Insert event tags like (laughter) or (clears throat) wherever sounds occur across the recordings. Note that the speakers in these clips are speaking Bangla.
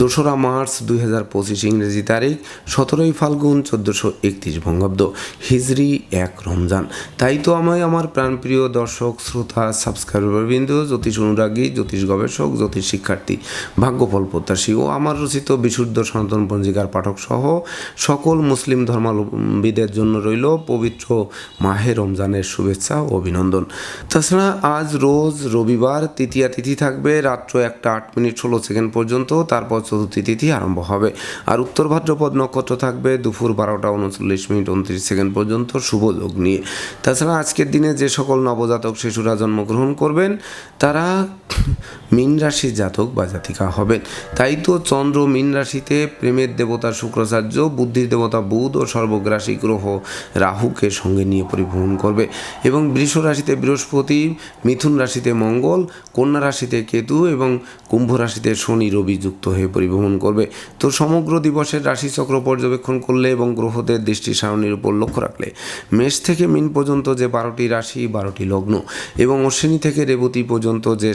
দোসরা মার্চ দুই হাজার পঁচিশ ইংরেজি তারিখ, সতেরোই ফাল্গুন চোদ্দোশো একত্রিশ বঙ্গাব্দ, হিজরি এক রমজান। তাই তো আমি আমার প্রাণপ্রিয় দর্শক, শ্রোতা সাবস্ক্রাইবারবৃন্দ জ্যোতিষ অনুরাগী, জ্যোতিষ গবেষক, জ্যোতিষ শিক্ষার্থী, ভাগ্যফল প্রত্যাশী ও আমার রচিত বিশুদ্ধ সনাতন পঞ্জিকার পাঠক সহ সকল মুসলিম ধর্মাবলম্বীদের জন্য রইল পবিত্র মাহে রমজানের শুভেচ্ছা ও অভিনন্দন। তাছাড়া আজ রোজ রবিবার তৃতীয়া তিথি থাকবে, রাত্র একটা আট মিনিট ষোলো সেকেন্ড পর্যন্ত, তারপর চতুর্থী তিথি আরম্ভ হবে। আর উত্তর ভাদ্রপদ নক্ষত্র থাকবে দুপুর বারোটা উনচল্লিশ মিনিট উনত্রিশ সেকেন্ড পর্যন্ত শুভ যোগ নিয়ে তাছাড়া আজকের দিনে যে সকল নবজাতক শিশুরা জন্মগ্রহণ করবেন, তারা মীন রাশির জাতক বা জাতিকা হবেন। তাই তো চন্দ্র মীন রাশিতে প্রেমের দেবতা শুক্রাচার্য, বুদ্ধির দেবতা বুধ ও সর্বগ্রাসী গ্রহ রাহুকে সঙ্গে নিয়ে পরিভ্রমণ করবে। এবং বৃষ রাশিতে বৃহস্পতি, মিথুন রাশিতে মঙ্গল, কন্যা রাশিতে কেতু এবং কুম্ভ রাশিতে শনি, রবি যুক্ত হয়ে পরিভ্রমণ করবে। তো সমগ্র দিবসের রাশিচক্র পর্যবেক্ষণ করলে এবং গ্রহদের দৃষ্টি সারণীর উপর লক্ষ্য রাখলে মেষ থেকে মিন পর্যন্ত যে বারোটি রাশি, বারোটি লগ্ন এবং অশ্বিনী থেকে রেবতী পর্যন্ত যে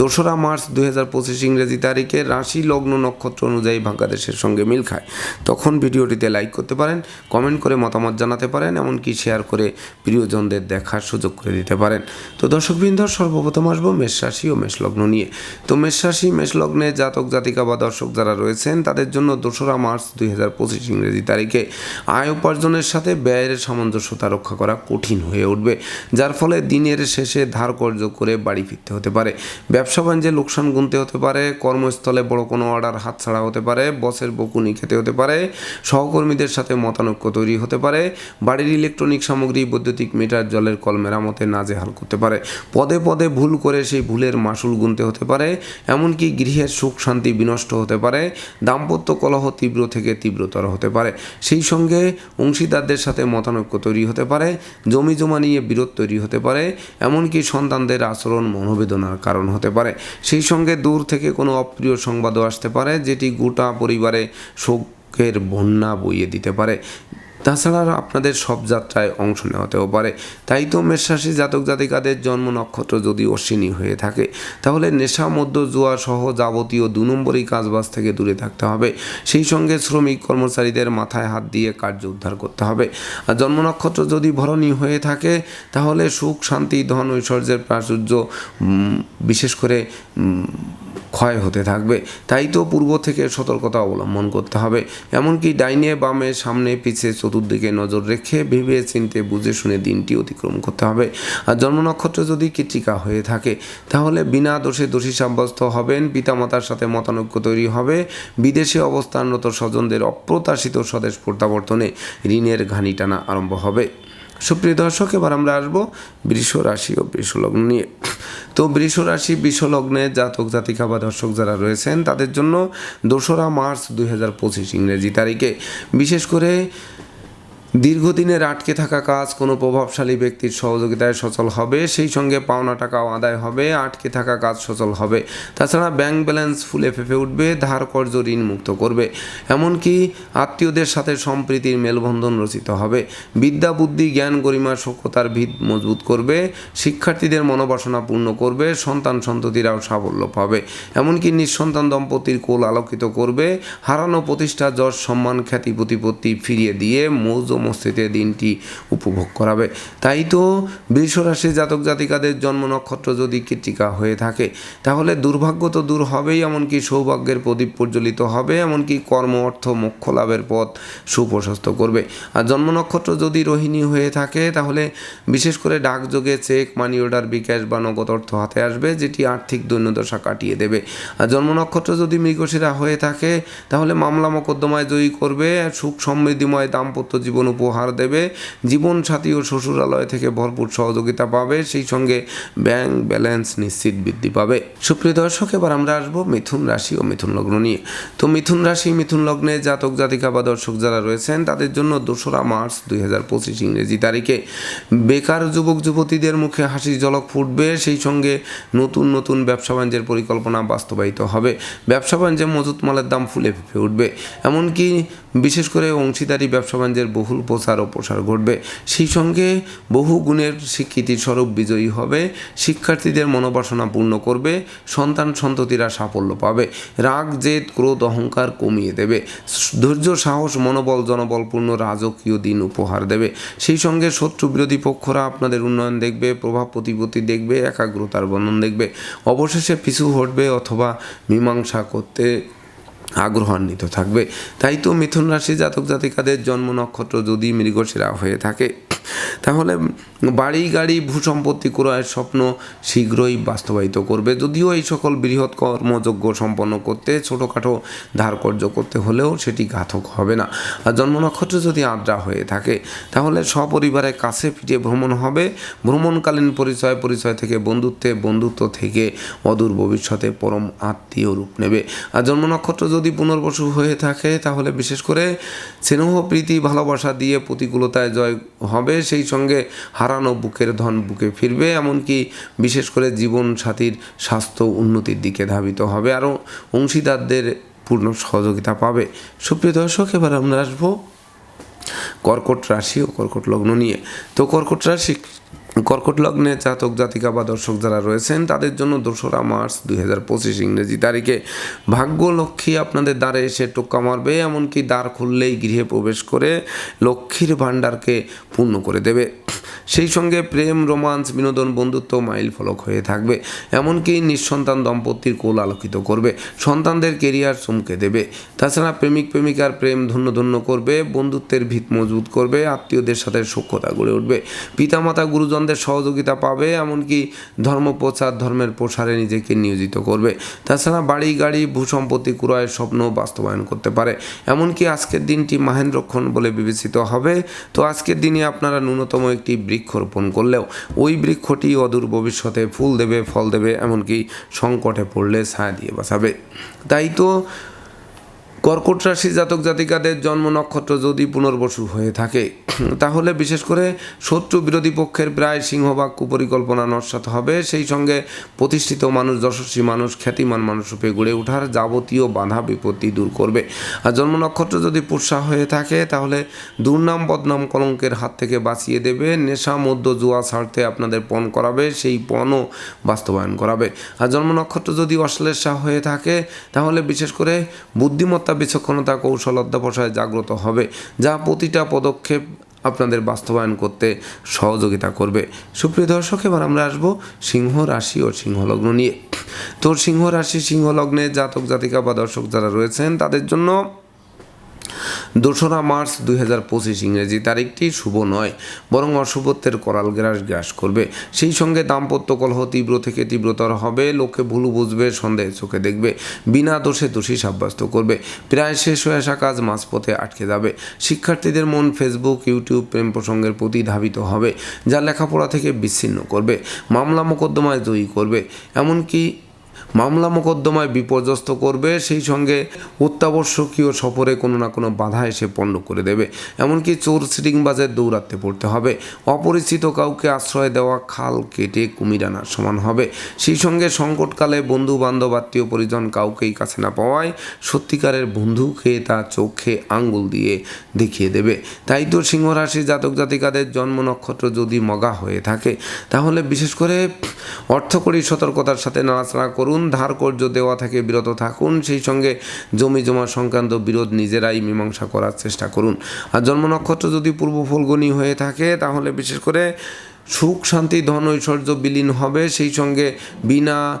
দোসরা মার্চ দুই হাজার পঁচিশ ইংরেজি তারিখে রাশি লগ্ন নক্ষত্র অনুযায়ী ভাগ্যাদেশের সঙ্গে মিল খায়। তখন ভিডিওটিতে লাইক করতে পারেন কমেন্ট করে মতামত জানাতে পারেন, এমনকি শেয়ার করে প্রিয়জনদের দেখার সুযোগ করে দিতে পারেন। তো দর্শকবৃন্দ, সর্বপ্রথম আসব মেষ রাশি ও মেষ লগ্ন নিয়ে। তো মেষ রাশি, মেষ লগ্নে জাতক, জাতিকা বা দর্শক যারা রয়েছেন, তাদের জন্য দোসরা মার্চ দুই হাজার পঁচিশ ইংরেজি তারিখে আয় উপার্জনের সাথে ব্যয়ের সামঞ্জস্যতা রক্ষা করা কঠিন হয়ে উঠবে, যার ফলে দিনের শেষে ধার কর্য করে বাড়ি ফিরতে হতে পারে। ব্যবসা বাণিজ্যে লোকসান গুনতে হতে পারে, কর্মস্থলে বড় কোনো অর্ডার হাতছাড়া হতে পারে, বসের বকুনি খেতে হতে পারে, সহকর্মীদের সাথে মতানৈক্য তৈরি হতে পারে, বাড়ির ইলেকট্রনিক সামগ্রী, বৈদ্যুতিক মিটার, জলের কল মেরামতে নাজেহাল করতে পারে। পদে পদে ভুল করে সেই ভুলের মাসুল গুনতে হতে পারে, এমনকি গৃহের সুখ শান্তি বিনষ্ট হতে পারে, দাম্পত্য কলহ তীব্র থেকে তীব্রতর হতে পারে। সেই সঙ্গে অংশীদারদের সাথে মতানৈক্য তৈরি হতে পারে, জমি জমা নিয়ে বিরোধ তৈরি হতে পারে, এমনকি সন্তানদের আচরণ মনোবেদনার কারণ হতে পারে। সেই সঙ্গে দূর থেকে কোনো অপ্রিয় সংবাদও আসতে পারে, যেটি গোটা পরিবারে শোকের বন্যা বইয়ে দিতে পারে। তাছাড়া আপনাদের সব যাত্রায় অংশ নেওয়াতেও পারে। তাই তো মেষরাশি জাতক জাতিকাদের জন্ম নক্ষত্র যদি অশ্বিনী হয়ে থাকে, তাহলে নেশা মধ্য জুয়া সহ যাবতীয় দু নম্বরই কাজবাজ থেকে দূরে থাকতে হবে। সেই সঙ্গে শ্রমিক কর্মচারীদের মাথায় হাত দিয়ে কার্য উদ্ধার করতে হবে। আর জন্ম নক্ষত্র যদি ভরণী হয়ে থাকে, তাহলে সুখ, শান্তি, ধন, ঐশ্বর্যের প্রাচুর্য বিশেষ করে ক্ষয় হতে থাকবে। তাই তো পূর্ব থেকে সতর্কতা অবলম্বন করতে হবে। এমনকি ডাইনে বামে সামনে পিছে চতুর্দিকে নজর রেখে ভেবে চিনতে বুঝে শুনে দিনটি অতিক্রম করতে হবে। আর জন্ম নক্ষত্র যদি কৃতিকা হয়ে থাকে, তাহলে বিনা দোষে দোষী সাব্যস্ত হবেন, পিতামাতার সাথে মতানৈক্য তৈরি হবে, বিদেশে অবস্থানরত স্বজনদের অপ্রত্যাশিত স্বদেশ প্রত্যাবর্তনে ঋণের ঘানি টানা আরম্ভ হবে। সুপ্রিয় দর্শক, এবার আমরা আসব বৃষ রাশি ও বৃষ লগ্ন নিয়ে। তো বৃষ রাশি, বৃষ লগ্নে জাতক, জাতিকা বা দর্শক যারা রয়েছেন, তাদের জন্য দোসরা মার্চ দুই হাজার পঁচিশ ইংরেজি তারিখে। বিশেষ করে দীর্ঘদিনের আটকে থাকা কাজ কোনো প্রভাবশালী ব্যক্তির সহযোগিতায় সচল হবে, সেই সঙ্গে পাওনা টাকাও আদায় হবে, আটকে থাকা কাজ সচল হবে। তাছাড়া ব্যাংক ব্যালেন্স ফুলে ফেঁপে উঠবে, ধার কর্য ঋণ মুক্ত করবে। এমনকি আত্মীয়দের সাথে সম্প্রীতির মেলবন্ধন রচিত হবে। বিদ্যা, বুদ্ধি, জ্ঞান, গরিমা সক্ষতার ভিত মজবুত করবে, শিক্ষার্থীদের মনোবাসনা পূর্ণ করবে, সন্তান সন্ততিরাও সাফল্য পাবে। এমনকি নিঃসন্তান দম্পতির কোল আলোকিত করবে, হারানো প্রতিষ্ঠা, যশ, সম্মান, খ্যাতি, প্রতিপত্তি ফিরিয়ে দিয়ে মৌজ মস্তিতে দিনটি উপভোগ করাবে। তাই তো বৃষরাশি জাতক জাতিকাদের জন্ম নক্ষত্র যদি কৃতিকা হয়ে থাকে, তাহলে দুর্ভাগ্য তো দূর হবেই, এমনকি সৌভাগ্যের প্রদীপ প্রজ্বলিত হবে, এমনকি কর্ম, অর্থ, মোক্ষ লাভের পথ সুপ্রশস্ত করবে। আর জন্ম নক্ষত্র যদি রোহিণী হয়ে থাকে, তাহলে বিশেষ করে ডাকযোগে চেক মানি অর্ডার বিকাশ বা নগদ অর্থ হাতে আসবে, যেটি আর্থিক দৈন্যদশা কাটিয়ে দেবে। আর জন্ম নক্ষত্র যদি মৃগশিরা হয়ে থাকে, তাহলে মামলা মোকদ্দমায় জয়ী করবে সুখ সমৃদ্ধিময় দাম্পত্য জীবন উপহার দেবে। জীবনসাথী ও শ্বশুরালয় থেকে ভরপুর সহযোগিতা পাবে। সেই সঙ্গে ব্যাংক ব্যালেন্স নিশ্চিত বৃদ্ধি পাবে। সুপ্রিয় দর্শক, এবার আমরা আসব মিথুন রাশি ও মিথুন লগ্ন নিয়ে। তো মিথুন রাশি, মিথুন লগ্নে জাতক, জাতিকা বা দর্শক যারা রয়েছেন, তাদের জন্য দোসরা মার্চ দুই হাজার পঁচিশ ইংরেজি তারিখে। বেকার যুবক, যুবতীদের মুখে হাসি ঝলক ফুটবে। সেই সঙ্গে নতুন নতুন ব্যবসা বাণিজ্যের পরিকল্পনা বাস্তবায়িত হবে। ব্যবসা বাণিজ্যে মজুত মালের দাম ফুলে ফেঁপে উঠবে। এমনকি বিশেষ করে অংশীদারি ব্যবসা বাণিজ্যের বহুল প্রচার ও প্রসার ঘটবে। সেই সঙ্গে বহু গুণের স্বীকৃতির স্বরূপ বিজয়ী হবে। শিক্ষার্থীদের মনোবাসনা পূর্ণ করবে। সন্তান সন্ততিরা সাফল্য পাবে। রাগ, জেদ, ক্রোধ, অহংকার কমিয়ে দেবে। ধৈর্য, সাহস, মনোবল, জনবলপূর্ণ রাজকীয় দিন উপহার দেবে। সেই সঙ্গে শত্রু বিরোধী পক্ষরা আপনাদের উন্নয়ন দেখবে, প্রভাব প্রতিপত্তি দেখবে, একাগ্রতার বর্ণন দেখবে। অবশেষে পিছু হটবে অথবা মীমাংসা করতে আগ্রহান্বিত থাকবে। তাই তো মিথুন রাশি জাতক জাতিকাদের জন্ম নক্ষত্র যদি মৃগশিরা হয়ে থাকে তাহলে বাড়ি গাড়ি ভূসম্পত্তি ক্রয়ের স্বপ্ন শীঘ্রই বাস্তবায়িত করবে। যদিও এই সকল বৃহৎ কর্মযজ্ঞ সম্পন্ন করতে, ছোটোখাটো ধারকর্য করতে হলেও সেটি ঘাতক হবে না। আর জন্ম নক্ষত্র যদি আদ্রা হয়ে থাকে, তাহলে সপরিবারে কাছে পিঠে ভ্রমণ হবে। ভ্রমণকালীন পরিচয় পরিচয় থেকে বন্ধুত্বে, বন্ধুত্ব থেকে অদূর ভবিষ্যতে পরম আত্মীয় রূপ নেবে। আর জন্ম নক্ষত্র যদি পুনর্বসু হয়ে থাকে, তাহলে বিশেষ করে স্নেহ, প্রীতি, ভালোবাসা দিয়ে প্রতিকূলতায় জয় হবে। সেই সঙ্গে হারানো বুকের ধন বুকে ফিরবে, এমনকি বিশেষ করে জীবন সাথীর স্বাস্থ্য উন্নতির দিকে ধাবিত হবে। আরও অংশীদারদের পূর্ণ সহযোগিতা পাবে। সুপ্রিয় দর্শক, এবার আমরা আসব কর্কট রাশি ও কর্কট লগ্ন নিয়ে। তো কর্কট রাশি কর্কট লগ্নে জাতক, জাতিকা বা দর্শক যারা রয়েছেন, তাদের জন্য দোসরা মার্চ দুই হাজার পঁচিশ ইংরেজি তারিখে ভাগ্য লক্ষ্মী আপনাদের দ্বারে এসে টোক্কা মারবে, এমনকি দ্বার খুললেই গৃহে প্রবেশ করে লক্ষ্মীর ভাণ্ডারকে পূর্ণ করে দেবে। সেই সঙ্গে প্রেম, রোমান্স, বিনোদন, বন্ধুত্ব মাইল ফলক হয়ে থাকবে, এমনকি নিঃসন্তান দম্পতির কোল আলোকিত করবে, সন্তানদের কেরিয়ার চমকে দেবে। তাছাড়া প্রেমিক, প্রেমিকার প্রেম ধন্য ধন্য করবে, বন্ধুত্বের ভিত মজবুত করবে, আত্মীয়দের সাথে সখ্যতা গড়ে উঠবে। পিতামাতা গুরুজনদের সহযোগিতা পাবে, এমনকি ধর্ম প্রচার, ধর্মের প্রসারে নিজেকে নিয়োজিত করবে। তাছাড়া বাড়ি, গাড়ি, ভূসম্পত্তি ক্রয়ের স্বপ্ন বাস্তবায়ন করতে পারে। এমনকি আজকের দিনটি মাহেন্দ্রক্ষণ বলে বিবেচিত হবে। তো আজকের দিনে আপনারা ন্যূনতম একটি বৃক্ষ রোপণ করলেও, ওই বৃক্ষটি অদূর ভবিষ্যতে ফুল দেবে, ফল দেবে, এমনকি সংকটে পড়লে ছায়া দিয়ে বাঁচাবে। তাই তো কর্কট রাশি জাতক জাতিকাদের জন্ম নক্ষত্র যদি পুনর্বসু হয়ে থাকে, (clears throat) তাহলে বিশেষ করে শত্রু বিরোধী পক্ষের প্রায় সিংহভাগ কুপরিকল্পনা নস্বাত হবে। সেই সঙ্গে প্রতিষ্ঠিত মানুষ, যশস্বী মানুষ, খ্যাতিমান মানুষ রূপে গড়ে ওঠার যাবতীয় বাধা বিপত্তি দূর করবে। আর জন্ম নক্ষত্র যদি পুষা হয়ে থাকে, তাহলে দুর্নাম বদনাম কলঙ্কের হাত থেকে বাঁচিয়ে দেবে। নেশা মধ্য জুয়া ছাড়তে আপনাদের পণ করাবে, সেই পণও বাস্তবায়ন করাবে। আর জন্ম নক্ষত্র যদি অশ্লেষা হয়ে থাকে, তাহলে বিশেষ করে বুদ্ধিমত্তা বিচক্ষণতা কৌশল অধ্যাবসায় জাগ্রত হবে, যা প্রতিটা পদক্ষেপ আপনাদের বাস্তবায়ন করতে সহযোগিতা করবে। সুপ্রিয় দর্শক, এবার আমরা আসব সিংহ রাশি ও সিংহলগ্ন নিয়ে। তো সিংহ রাশি, সিংহলগ্নে জাতক জাতিকা বা দর্শক যারা রয়েছেন, তাদের জন্য দোসরা মার্চ দুই হাজার পঁচিশ ইংরেজি তারিখটি শুভ নয়, বরং অশুভত্বের করাল গ্রাস গ্রাস করবে। সেই সঙ্গে দাম্পত্য কলহ তীব্র থেকে তীব্রতর হবে, লোকে ভুলু বুঝবে, সন্দেহ চোখে দেখবে, বিনা দোষে দোষী সাব্যস্ত করবে, প্রায় শেষ হয়ে আসা কাজ মাঝপথে আটকে যাবে। শিক্ষার্থীদের মন ফেসবুক, ইউটিউব প্রেম প্রসঙ্গের প্রতি ধাবিত হবে, যা লেখাপড়া থেকে বিচ্ছিন্ন করবে, মামলা মোকদ্দমায় জয়ী করবে, এমনকি মামলা মোকদ্দমায় বিপর্যস্ত করবে, সেই সঙ্গে অত্যাবশ্যকীয় সফরে কোনো না কোনো বাধা এসে পণ্ড করে দেবে। এমনকি চোর সিটিংবাজের দৌড়াতে পড়তে হবে। অপরিচিত কাউকে আশ্রয় দেওয়া খাল কেটে কুমির আনার সমান হবে। সেই সঙ্গে সংকটকালে বন্ধু বান্ধব আত্মীয় পরিজন কাউকেই কাছে না পাওয়ায় সত্যিকারের বন্ধুকে তা চোখে আঙ্গুল দিয়ে দেখিয়ে দেবে। তাই তো সিংহরাশি জাতক জাতিকাদের জন্ম নক্ষত্র যদি মগা হয়ে থাকে, তাহলে বিশেষ করে অর্থকরী সতর্কতার সাথে নাড়াচাড়া করুন। ধার কর্য দেওয়া থেকে বিরত থাকুন, সেই সঙ্গে জমি জমা সংক্রান্ত বিরোধ নিজেরাই মীমাংসা করার চেষ্টা করুন। আর জন্ম নক্ষত্র যদি পূর্ব ফলগুনি হয়ে থাকে, তাহলে বিশেষ করে সুখ, শান্তি, ধন, ঐশ্বর্য বিলীন হবে। সেই সঙ্গে বিনা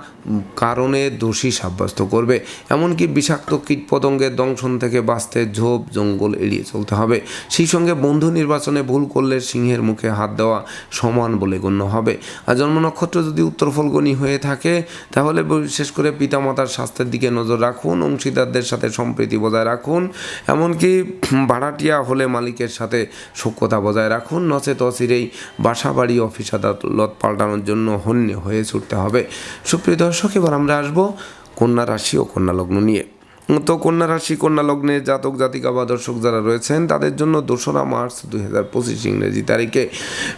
কারণে দোষী সাব্যস্ত করবে। এমনকি বিষাক্ত কীটপতঙ্গের দংশন থেকে বাঁচতে ঝোপ, জঙ্গল এড়িয়ে চলতে হবে। সেই সঙ্গে বন্ধু নির্বাচনে ভুল করলে সিংহের মুখে হাত দেওয়া সমান বলে গণ্য হবে। আর জন্ম নক্ষত্র যদি উত্তর ফলগনি হয়ে থাকে, তাহলে বিশেষ করে পিতামাতার স্বাস্থ্যের দিকে নজর রাখুন, অংশীদারদের সাথে সম্প্রীতি বজায় রাখুন। এমনকি ভাড়াটিয়া হলে মালিকের সাথে সখ্যতা বজায় রাখুন। নচেত অচিরেই বাসা বাড়ি অফিস আদালত পাল্টানোর জন্য হন্যে হয়ে ছুটতে হবে। সুপ্রিয় দর্শক এবার আমরা আসব কন্যা রাশি ও কন্যা লগ্ন নিয়ে। তো কন্যা রাশি, কন্যা লগ্নে জাতক, জাতিকা বা দর্শক যারা রয়েছেন, তাদের জন্য দোসরা মার্চ দুই হাজার পঁচিশ ইংরেজি তারিখে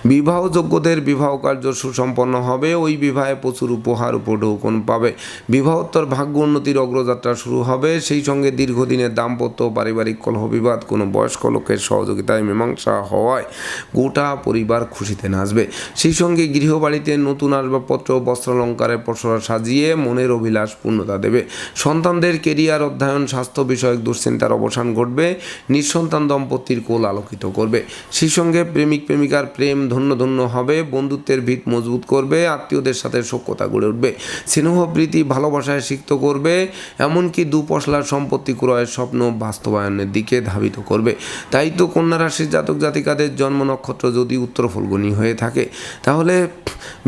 বিবাহযোগ্যদের বিবাহ কার্য সুসম্পন্ন হবে। ওই বিবাহে প্রচুর উপহার উপঢৌকন পাবে। বিবাহোত্তর ভাগ্য উন্নতির অগ্রযাত্রা শুরু হবে। সেই সঙ্গে দীর্ঘদিনের দাম্পত্য পারিবারিক কলহ বিবাদ, কোনো বয়স্ক লোকের সহযোগিতায় মীমাংসা হওয়ায় গোটা পরিবার খুশিতে নাচবে। সেই সঙ্গে গৃহবাড়িতে নতুন আসবাবপত্র বস্ত্রালঙ্কারের পসরা সাজিয়ে মনের অভিলাষ পূর্ণতা দেবে। সন্তানদের কেরিয়ার অধ্যয়ন, স্বাস্থ্য বিষয়ক দুশ্চিন্তার অবসান ঘটবে, নিঃসন্তান দম্পতির কোল আলোকিত করবে। সেই সঙ্গে প্রেমিক প্রেমিকার প্রেম ধন্য ধন্য হবে, বন্ধুত্বের ভিত মজবুত করবে, আত্মীয়দের সাথে সখ্যতা গড়ে উঠবে। স্নেহ, প্রীতি, ভালোবাসায় সিক্ত করবে, এমনকি দুপশলার সম্পত্তি ক্রয়ের স্বপ্ন বাস্তবায়নের দিকে ধাবিত করবে। তাই তো কন্যা রাশির জাতক জাতিকাদের জন্ম নক্ষত্র যদি উত্তর ফলগুনি হয়ে থাকে, তাহলে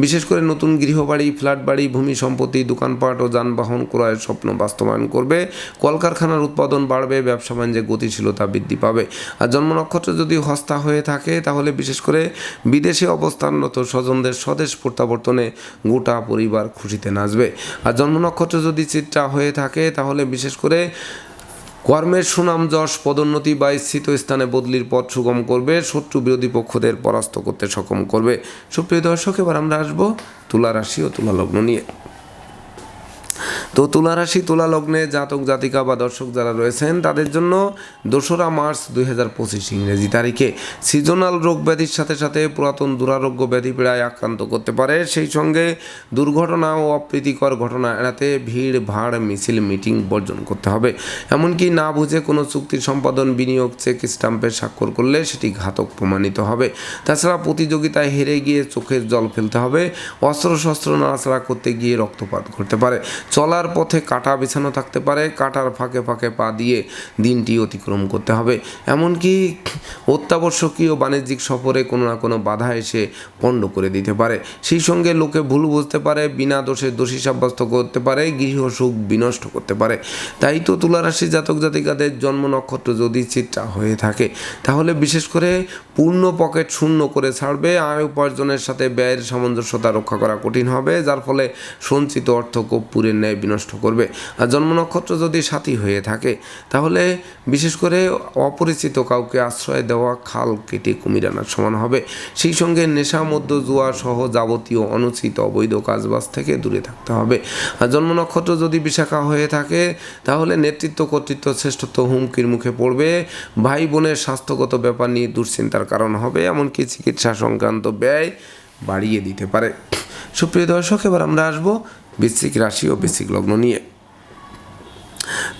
বিশেষ করে নতুন গৃহবাড়ি ফ্ল্যাট বাড়ি ভূমি সম্পত্তি, দোকানপাট ও যানবাহন ক্রয়ের স্বপ্ন বাস্তবায়ন করবে। কলকারখানার উৎপাদন বাড়বে, ব্যবসা বাণিজ্যে গতিশীলতা বৃদ্ধি পাবে। আর জন্ম নক্ষত্র যদি হস্তা হয়ে থাকে, তাহলে বিশেষ করে বিদেশে অবস্থানরত স্বজনদের স্বদেশ প্রত্যাবর্তনে গোটা পরিবার খুশিতে নাচবে। আর জন্ম নক্ষত্র যদি চিত্রা হয়ে থাকে, তাহলে বিশেষ করে কর্মের সুনাম, যশ, পদোন্নতি বা স্থিত স্থানে বদলির পথ সুগম করবে, শত্রু বিরোধী পক্ষদের পরাস্ত করতে সক্ষম করবে। সুপ্রিয় দর্শক, এবার আমরা আসব তুলা রাশি ও তুলা লগ্ন নিয়ে। তো তুলা রাশি তুলা লগ্নে জাতক, জাতিকা বা দর্শক যারা রয়েছেন, তাদের জন্য দোসরা মার্চ দুই হাজার পঁচিশ ইংরেজি তারিখে সিজনাল রোগ ব্যাধির সাথে সাথে পুরাতন দুরারোগ্য ব্যাধি পীড়ায় আক্রান্ত করতে পারে। সেই সঙ্গে দুর্ঘটনা ও অপ্রীতিকর ঘটনা এড়াতে ভিড়, ভাড়, মিছিল, মিটিং বর্জন করতে হবে। এমনকি না বুঝে কোনো চুক্তি সম্পাদন, বিনিয়োগ, চেক স্টাম্পে স্বাক্ষর করলে সেটি ঘাতক প্রমাণিত হবে। তাছাড়া প্রতিযোগিতায় হেরে গিয়ে চোখের জল ফেলতে হবে। অস্ত্র শস্ত্র নাড়াচাড়া করতে গিয়ে রক্তপাত ঘটতে পারে। চলার পথে কাটা বিছানো থাকতে পারে, কাটার ফাঁকে ফাঁকে পা দিয়ে দিনটি অতিক্রম করতে হবে। এমনকি অত্যাবশ্যকীয় বাণিজ্যিক সফরে কোনো না কোনো বাধা এসে পণ্ড করে দিতে পারে। সেই সঙ্গে লোকে ভুল বুঝতে পারে, বিনা দোষে দোষী সাব্যস্ত করতে পারে, গৃহ সুখ বিনষ্ট করতে পারে। তাই তো তুলারাশি জাতক জাতিকাদের জন্ম নক্ষত্র যদি চিত্রা হয়ে থাকে, তাহলে বিশেষ করে পূর্ণ পকেট শূন্য করে ছাড়বে, আয় উপার্জনের সাথে ব্যয়ের সামঞ্জস্যতা রক্ষা করা কঠিন হবে, যার ফলে সঞ্চিত অর্থ কর্পূরের ন্যায় বিনষ্ট করবে। আর জন্ম নক্ষত্র যদি সাথী হয়ে থাকে, তাহলে বিশেষ করে অপরিচিত কাউকে আশ্রয় দেওয়া খাল কেটে কুমির আনার সমান হবে। সেই সঙ্গে নেশা মধ্য জুয়া সহ যাবতীয় অনুচিত অবৈধ কাজবাজ থেকে দূরে থাকতে হবে। আর জন্ম নক্ষত্র যদি বিশাখা হয়ে থাকে, তাহলে নেতৃত্ব, কর্তৃত্ব, শ্রেষ্ঠত্ব হুমকির মুখে পড়বে। ভাই বোনের স্বাস্থ্যগত ব্যাপার নিয়ে দুশ্চিন্তার কারণ হবে, এমনকি চিকিৎসা সংক্রান্ত ব্যয় বাড়িয়ে দিতে পারে। সুপ্রিয় দর্শক, এবার আমরা আসব বৃশ্চিক রাশি ও বৃশ্চিক লগ্ন নিয়ে।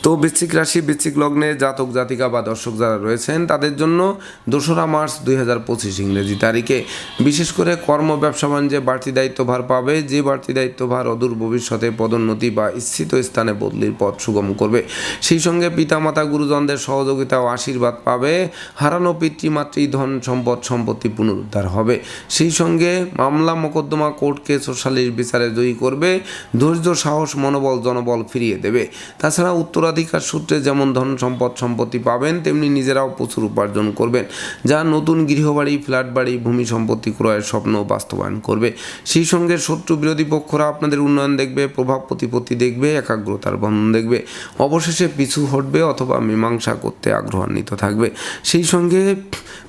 তো বৃশ্চিক রাশি, বৃশ্চিক লগ্নে জাতক, জাতিকা বা দর্শক যারা রয়েছেন, তাদের জন্য দোসরা মার্চ দুই হাজার পঁচিশ ইংরেজি তারিখে। বিশেষ করে কর্ম, ব্যবসা, বাণিজ্যে বাড়তি দায়িত্বভার পাবে। যে বাড়তি দায়িত্বভার অদূর ভবিষ্যতে পদোন্নতি বা স্থিত স্থানে বদলির পথ সুগম করবে। সেই সঙ্গে পিতামাতা, গুরুজনদের সহযোগিতা ও আশীর্বাদ পাবে। হারানো পিতৃমাতৃ ধন সম্পদ, সম্পত্তি পুনরুদ্ধার হবে। সেই সঙ্গে মামলা, মোকদ্দমা, কোর্ট কেস ও সালিশ বিচারে জয়ী করবে। ধৈর্য, সাহস, মনোবল, জনবল ফিরিয়ে দেবে। তাছাড়া উত্তরাধিকার সূত্রে যেমন ধন সম্পদ সম্পত্তি পাবেন, তেমনি নিজেরাও প্রচুর উপার্জন করবেন। যা নতুন গৃহবাড়ি, ফ্ল্যাট বাড়ি, ভূমি সম্পত্তি ক্রয়ের স্বপ্ন বাস্তবায়ন করবে। সেই সঙ্গে শত্রু বিরোধী পক্ষরা আপনাদের উন্নয়ন দেখবে, প্রভাব প্রতিপত্তি দেখবে, একাগ্রতার বন্ধন দেখবে। অবশেষে পিছু হটবে অথবা মীমাংসা করতে আগ্রহান্বিত থাকবে। সেই সঙ্গে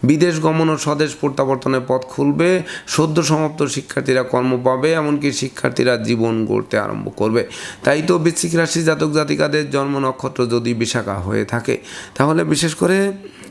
বিদেশ গমন ও স্বদেশ প্রত্যাবর্তনের পথ খুলবে। সদ্য সমাপ্ত শিক্ষার্থীরা কর্ম পাবে, এমনকি শিক্ষার্থীরা জীবন গড়তে আরম্ভ করবে। তাই তো বৃশ্চিক রাশি জাতক জাতিকাদের জন্ম নক্ষত্র যদি বিশাখা হয়ে থাকে তাহলে বিশেষ করে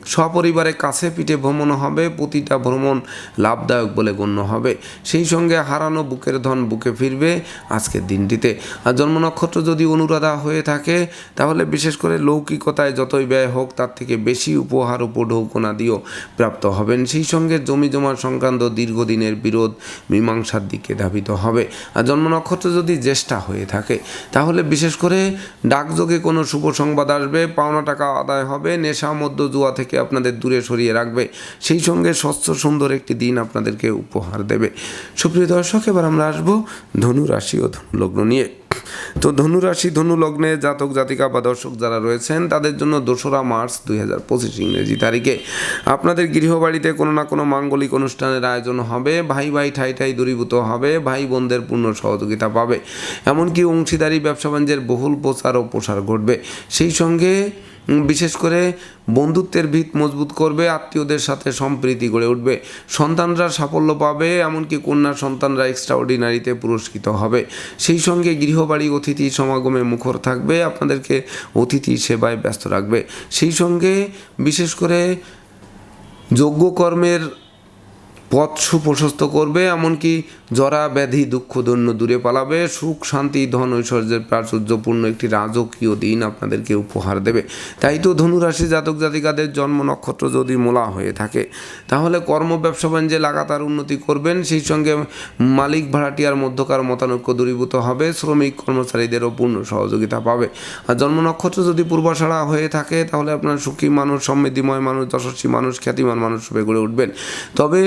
সপরিবারে কাছে পিঠে ভ্রমণ হবে, প্রতিটা ভ্রমণ লাভদায়ক বলে গণ্য হবে। সেই সঙ্গে হারানো বুকের ধন বুকে ফিরবে আজকের দিনটিতে। আর জন্ম নক্ষত্র যদি অনুরাধা হয়ে থাকে, তাহলে বিশেষ করে লৌকিকতায় যতই ব্যয় হোক, তার থেকে বেশি উপহার উপঢৌকনা দিয়েও প্রাপ্ত হবেন। সেই সঙ্গে জমি জমা সংক্রান্ত দীর্ঘদিনের বিরোধ মীমাংসার দিকে ধাবিত হবে। আর জন্ম নক্ষত্র যদি জ্যেষ্ঠা হয়ে থাকে, তাহলে বিশেষ করে ডাকযোগে কোনো শুভ সংবাদ আসবে, পাওনা টাকা আদায় হবে, নেশা মধ্য জুয়া থেকে আপনাদের দূরে সরিয়ে রাখবে। সেই সঙ্গে স্বচ্ছ, সুন্দর একটি দিন আপনাদেরকে উপহার দেবে। সুপ্রিয় দর্শক, এবার আমরা আসব ধনু রাশি ও ধনু লগ্ন নিয়ে। তো ধনু রাশি, ধনু জাতক, জাতিকা বা দর্শক যারা রয়েছেন, তাদের জন্য দোসরা মার্চ দুই হাজার পঁচিশ ইংরেজি তারিখে। আপনাদের গৃহবাড়িতে কোনো না কোনো মাঙ্গলিক অনুষ্ঠানের আয়োজন হবে। ভাই ভাই, ঠাই ঠাই দূরীভূত হবে। ভাই বোনদের পূর্ণ সহযোগিতা পাবে। এমনকি অংশীদারি, ব্যবসা বাণিজ্যের বহুল প্রচার ও প্রসার ঘটবে। সেই সঙ্গে বিশেষ করে বন্ধুত্বের ভিত মজবুত করবে, আত্মীয়দের সাথে সম্প্রীতি গড়ে উঠবে। সন্তানরা সাফল্য পাবে, এমনকি কন্যা সন্তানরা এক্সট্রা অর্ডিনারিতে পুরস্কৃত হবে। সেই সঙ্গে গৃহবাড়ি, অতিথি সমাগমে মুখর থাকবে, আপনাদেরকে অতিথি সেবায় ব্যস্ত রাখবে। সেই সঙ্গে বিশেষ করে যোগ্য কর্মের পথ সুপ্রশস্ত করবে, এমনকি জরা, ব্যাধি, দুঃখ, দৈন্য দূরে পালাবে। সুখ, শান্তি, ধন, ঐশ্বর্যের প্রাচুর্যপূর্ণ একটি রাজকীয় দিন আপনাদেরকে উপহার দেবে। তাই তো ধনুরাশি জাতক জাতিকাদের জন্ম নক্ষত্র যদি মোলা হয়ে থাকে, তাহলে কর্ম ব্যবসা বাণিজ্যে লাগাতার উন্নতি করবেন। সেই সঙ্গে মালিক ভাড়াটিয়ার মধ্যকার মতানৈক্য দূরীভূত হবে, শ্রমিক কর্মচারীদেরও পূর্ণ সহযোগিতা পাবে। আর জন্ম নক্ষত্র যদি পূর্বাশাড়া হয়ে থাকে, তাহলে আপনার সুখী মানুষ, সমৃদ্ধিময় মানুষ, যশস্বী মানুষ, খ্যাতিমান মানুষ রূপে গড়ে উঠবেন। তবে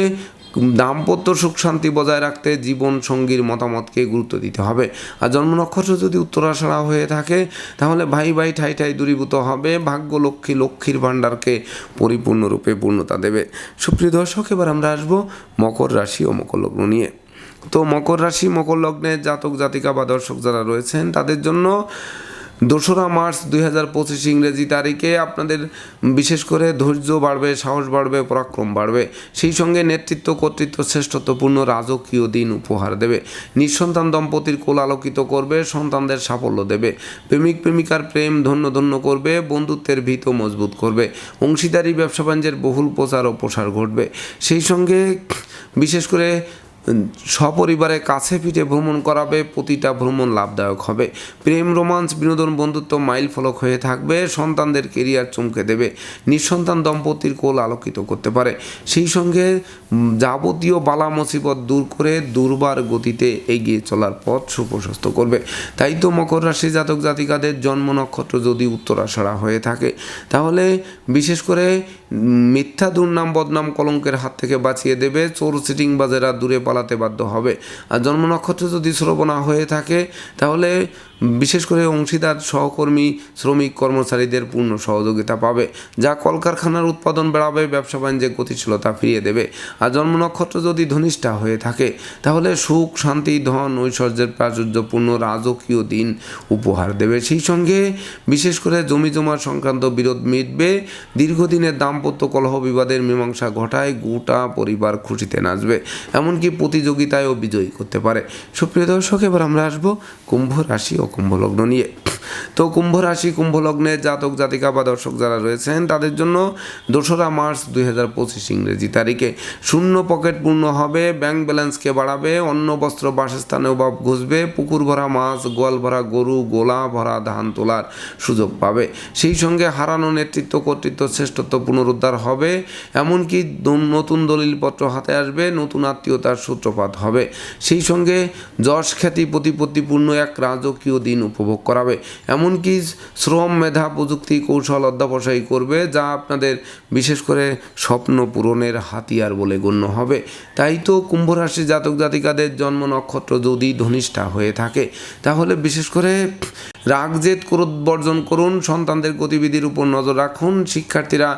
দাম্পত্য সুখ শান্তি বজায় রাখতে জীবন সঙ্গীর মতামতকে গুরুত্ব দিতে হবে। আর জন্ম নক্ষত্র যদি উত্তরাশাড়া হয়ে থাকে, তাহলে ভাই ভাই ঠাই ঠাই দূরীভূত হবে, ভাগ্য লক্ষ্মী লক্ষ্মীর ভাণ্ডারকে পরিপূর্ণরূপে পূর্ণতা দেবে। সুপ্রিয় দর্শক, এবার আমরা আসব মকর রাশি ও মকর লগ্ন নিয়ে। তো মকর রাশি, মকর লগ্নের জাতক জাতিকা বা দর্শক যারা রয়েছেন, তাদের জন্য দোসরা মার্চ দুই হাজার পঁচিশ ইংরেজি তারিখে আপনাদের বিশেষ করে ধৈর্য বাড়বে, সাহস বাড়বে, পরাক্রম বাড়বে। সেই সঙ্গে নেতৃত্ব, কর্তৃত্ব, শ্রেষ্ঠত্বপূর্ণ রাজকীয় দিন উপহার দেবে। নিঃসন্তান দম্পতির কোল আলোকিত করবে, সন্তানদের সাফল্য দেবে। প্রেমিক, প্রেমিকার প্রেম ধন্য ধন্য করবে, বন্ধুত্বের ভিত মজবুত করবে। অংশীদারি, ব্যবসা বাণিজ্যের বহুল প্রচার ও প্রসার ঘটবে। সেই সঙ্গে বিশেষ করে সপরিবারে কাছে পিঠে ভ্রমণ করাবে, প্রতিটা ভ্রমণ লাভদায়ক হবে। প্রেম, রোমান্স, বিনোদন, বন্ধুত্ব মাইল ফলক হয়ে থাকবে, সন্তানদের কেরিয়ার চমকে দেবে, নিঃসন্তান দম্পতির কোল আলোকিত করতে পারে। সেই সঙ্গে যাবতীয় বালা মুসিবত দূর করে দুর্বার গতিতে এগিয়ে চলার পথ সুপ্রশস্ত করবে। তাই তো মকর রাশি জাতক জাতিকাদের জন্ম নক্ষত্র যদি উত্তরাষাড়া হয়ে থাকে, তাহলে বিশেষ করে মিথ্যা দুর্নাম, বদনাম কলঙ্কের হাত থেকে বাঁচিয়ে দেবে, চোর, সিটিং বাজেরা দূরে পালাতে বাধ্য হবে। আর জন্ম নক্ষত্র যদি শ্রবণা হয়ে থাকে, তাহলে বিশেষ করে অংশীদার সহকর্মী, শ্রমিক, কর্মচারীদের পূর্ণ সহযোগিতা পাবে, যা কলকারখানার উৎপাদন বাড়াবে, ব্যবসা বাণিজ্যে গতিশীলতা ফিরিয়ে দেবে। আর জন্ম নক্ষত্র যদি ধনিষ্ঠা হয়ে থাকে, তাহলে সুখ, শান্তি, ধন, ঐশ্বর্যের প্রাচুর্যপূর্ণ রাজকীয় দিন উপহার দেবে। সেই সঙ্গে বিশেষ করে জমি জমা সংক্রান্ত বিরোধ মিটবে। দীর্ঘদিনের দাম্পত্য কলহ বিবাদের মীমাংসা ঘটায় গোটা পরিবার খুশিতে নাচবে। এমনকি প্রতিযোগিতায়ও বিজয়ী করতে পারে। সুপ্রিয় দর্শক, এবার আমরা আসব কুম্ভ রাশি ও কুম্ভ লগ্ন নিয়ে। তো কুম্ভ রাশি কুম্ভ লগ্নের জাতক, জাতিকা বা দর্শক যারা রয়েছেন, তাদের জন্য দোসরা মার্চ দুই হাজার পঁচিশ ইংরেজি তারিখে। শূন্য পকেট পূর্ণ হবে, ব্যাংক ব্যালেন্সকে বাড়াবে অন্য বস্ত্র বাসস্থানে অভাব ঘুষবে, পুকুর ভরা মাছ, গোয়াল ভরা গরু, গোলা ভরা ধান তোলার সুযোগ পাবে। সেই সঙ্গে হারানো নেতৃত্ব, কর্তৃত্ব, শ্রেষ্ঠত্ব পুনরুদ্ধার হবে, এমনকি নতুন দলিলপত্র হাতে আসবে, নতুন আত্মীয়তার সূত্রপাত হবে। সেই সঙ্গে যশ খ্যাতি প্রতিপত্তিপূর্ণ এক রাজকীয় দিন উপভোগ করাবে। এমনকি শ্রম, মেধা, প্রযুক্তি, কৌশল অধ্যাবসায়ী করবে যা আপনাদের বিশেষ করে স্বপ্ন পূরণের হাতিয়ার বলে গণ্য হবে। তাই তো কুম্ভ রাশি জাতক জাতিকাদের জন্ম নক্ষত্র যদি ধনিষ্ঠা হয়ে থাকে, তাহলে বিশেষ করে রাগ জেদ ক্রোধ বর্জন করুন, সন্তানদের গতিবিধির উপর নজর রাখুন, শিক্ষার্থীরা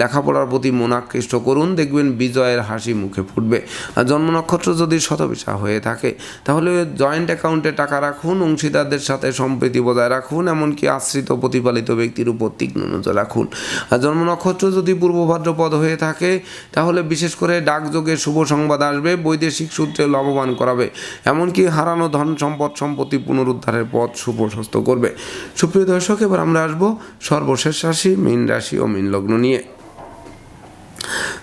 লেখাপড়ার প্রতি মনাকৃষ্ট করুন, দেখবেন বিজয়ের হাসি মুখে ফুটবে। আর জন্ম নক্ষত্র যদি শতবিশা হয়ে থাকে, তাহলে জয়েন্ট অ্যাকাউন্টে টাকা রাখুন, অংশীদারদের সাথে সম্প্রীতি বজায় রাখুন, এমনকি আশ্রিত প্রতিপালিত ব্যক্তির উপর তীক্ষ্ণ নজর রাখুন। আর জন্ম নক্ষত্র যদি পূর্ব ভাদ্রপদ হয়ে থাকে, তাহলে বিশেষ করে ডাকযোগে শুভ সংবাদ আসবে, বৈদেশিক সূত্রে লাভবান করাবে। এমনকি হারানো ধন সম্পদ সম্পত্তি পুনরুদ্ধারের পথ সুপ্রশস্ত করবে। সুপ্রিয় দর্শক, এবার আমরা আসব সর্বশেষ রাশি, মীন রাশি ও মীন লগ্ন নিয়ে।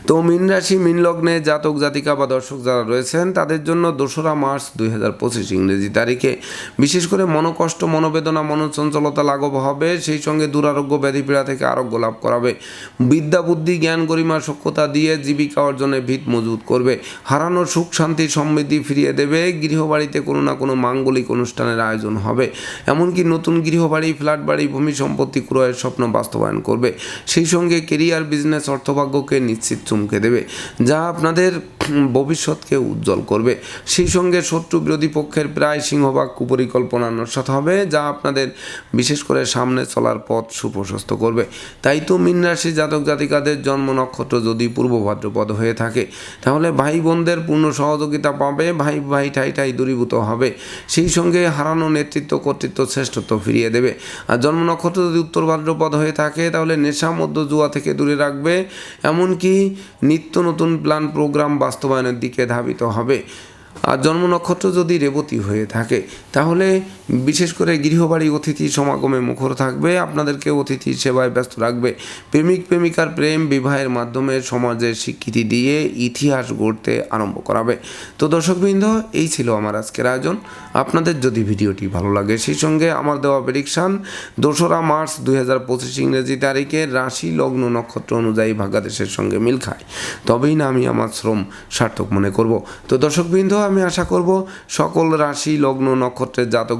তো মিন রাশি, মিন লগ্নে জাতক, জাতিকা বা দর্শক যারা রয়েছেন, তাদের জন্য দোসরা মার্চ দুই হাজার পঁচিশ ইংরেজি তারিখে। বিশেষ করে মনোকষ্ট, মনোবেদনা, মনোচঞ্চলতা লাঘব হবে, সেই সঙ্গে দুরারোগ্য, ব্যাধিপীড়া থেকে আরোগ্য লাভ করাবে। বিদ্যা, বুদ্ধি, জ্ঞান, গরিমা সক্ষতা দিয়ে জীবিকা অর্জনে ভিত মজবুত করবে। হারানো সুখ, শান্তি, সমৃদ্ধি ফিরিয়ে দেবে। গৃহবাড়িতে কোনো না কোনো মাঙ্গলিক অনুষ্ঠানের আয়োজন হবে। এমনকি নতুন গৃহবাড়ি, ফ্ল্যাট বাড়ি, ভূমি সম্পত্তি ক্রয়ের স্বপ্ন বাস্তবায়ন করবে। সেই সঙ্গে কেরিয়ার, বিজনেস, অর্থভাগ্যকে নিশ্চিত চমকে দেবে, যা আপনাদের ভবিষ্যৎকে উজ্জ্বল করবে। সেই সঙ্গে শত্রু বিরোধী পক্ষের প্রায় সিংহভাগ কুপরিকল্পনা নস্বাত হবে, যা আপনাদের বিশেষ করে সামনে চলার পথ সুপ্রশস্ত করবে। তাই তো মীন রাশি জাতক জাতিকাদের জন্ম নক্ষত্র যদি পূর্ব ভাদ্রপদ হয়ে থাকে, তাহলে ভাই বোনদের পূর্ণ সহযোগিতা পাবে, ভাই ভাই ঠাই ঠাই দূরীভূত হবে। সেই সঙ্গে হারানো নেতৃত্ব, কর্তৃত্ব শ্রেষ্ঠত্ব ফিরিয়ে দেবে। আর জন্ম নক্ষত্র যদি উত্তর ভাদ্রপদ হয়ে থাকে, তাহলে নেশা মধ্য জুয়া থেকে দূরে রাখবে। এমনকি নিত্য নতুন প্ল্যান প্রোগ্রাম বাস্তবায়নের দিকে ধাবিত হবে। আর জন্ম নক্ষত্র যদি রেবতী হয়ে থাকে, তাহলে বিশেষ করে গৃহবাড়ি অতিথি সমাগমে মুখর থাকবে, আপনাদেরকে অতিথি সেবায় ব্যস্ত রাখবে। প্রেমিক, প্রেমিকার প্রেম বিবাহের মাধ্যমে সমাজের স্বীকৃতি দিয়ে ইতিহাস গড়তে আরম্ভ করাবে। তো দর্শকবৃন্দ, এই ছিল আমার আজকের আয়োজন। আপনাদের যদি ভিডিওটি ভালো লাগে, সেই সঙ্গে আমার দেওয়া প্রেডিকশান দোসরা মার্চ দুই হাজার পঁচিশ ইংরেজি তারিখে রাশি লগ্ন নক্ষত্র অনুযায়ী ভাগ্যাদেশের সঙ্গে মিল খায়। তবেই না আমি আমার শ্রম সার্থক মনে করব। তো দর্শকবৃন্দ, আমি আশা করব সকল রাশি লগ্ন নক্ষত্রের জাতক